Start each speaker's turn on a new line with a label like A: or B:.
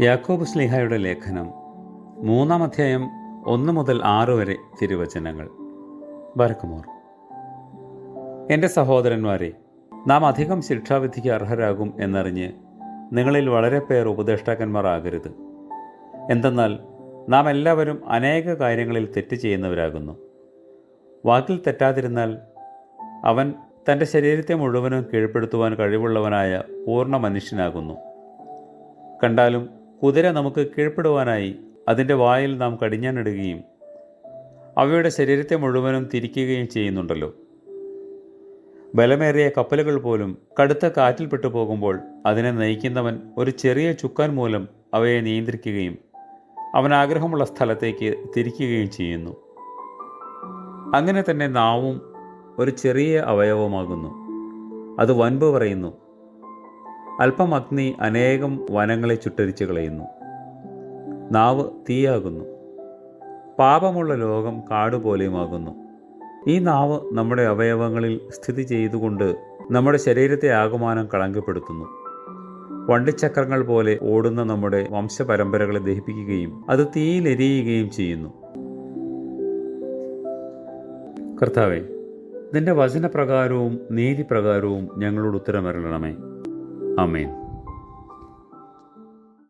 A: യാക്കോബ് സ്ലിഹായുടെ ലേഖനം മൂന്നാം അധ്യായം ഒന്ന് മുതൽ ആറ് വരെ തിരുവചനങ്ങൾ. ബരക്കുമോർ. എന്റെ സഹോദരന്മാരെ നാം അധികം ശിക്ഷാവിധിക്ക് അർഹരാകും എന്നറിഞ്ഞ് നിങ്ങളിൽ വളരെ പേർ ഉപദേഷ്ടാക്കന്മാർ ആകരുത്. എന്തെന്നാൽ നാം എല്ലാവരും അനേക കാര്യങ്ങളിൽ തെറ്റ് ചെയ്യുന്നവരാകുന്നു. വാക്കിൽ തെറ്റാതിരുന്നാൽ അവൻ തന്റെ ശരീരത്തെ മുഴുവനും കീഴ്പ്പെടുത്തുവാൻ കഴിവുള്ളവനായ പൂർണ മനുഷ്യനാകുന്നു. കണ്ടാലും കുതിര നമുക്ക് കീഴ്പ്പെടുവാനായി അതിന്റെ വായിൽ നാം കടിഞ്ഞാനിടുകയും അവയുടെ ശരീരത്തെ മുഴുവനും തിരിക്കുകയും ചെയ്യുന്നുണ്ടല്ലോ. ബലമേറിയ കപ്പലുകൾ പോലും കടുത്ത കാറ്റിൽപ്പെട്ടു പോകുമ്പോൾ അതിനെ നയിക്കുന്നവൻ ഒരു ചെറിയ ചുക്കാൻ മൂലം അവയെ നിയന്ത്രിക്കുകയും അവൻ ആഗ്രഹമുള്ള സ്ഥലത്തേക്ക് തിരിക്കുകയും ചെയ്യുന്നു. അങ്ങനെ തന്നെ നാവും ഒരു ചെറിയ അവയവമാകുന്നു അത് വൻപ് പറയുന്നു. അല്പം അഗ്നി അനേകം വനങ്ങളെ ചുട്ടരിച്ചു കളയുന്നു. നാവ് തീയാകുന്നു. പാപമുള്ള ലോകം കാടുപോലെയുമാകുന്നു. ഈ നാവ് നമ്മുടെ അവയവങ്ങളിൽ സ്ഥിതി ചെയ്തുകൊണ്ട് നമ്മുടെ ശരീരത്തെ ആകുമാനം കളങ്കപ്പെടുത്തുന്നു. വണ്ടിച്ചക്രങ്ങൾ പോലെ ഓടുന്ന നമ്മുടെ വംശപരമ്പരകളെ ദഹിപ്പിക്കുകയും അത് തീയിലെരിയുകയും ചെയ്യുന്നു. കർത്താവെ നിന്റെ വചനപ്രകാരവും നീതിപ്രകാരവും ഞങ്ങളോട് ഉത്തരമരളണമേ. ஆமேன்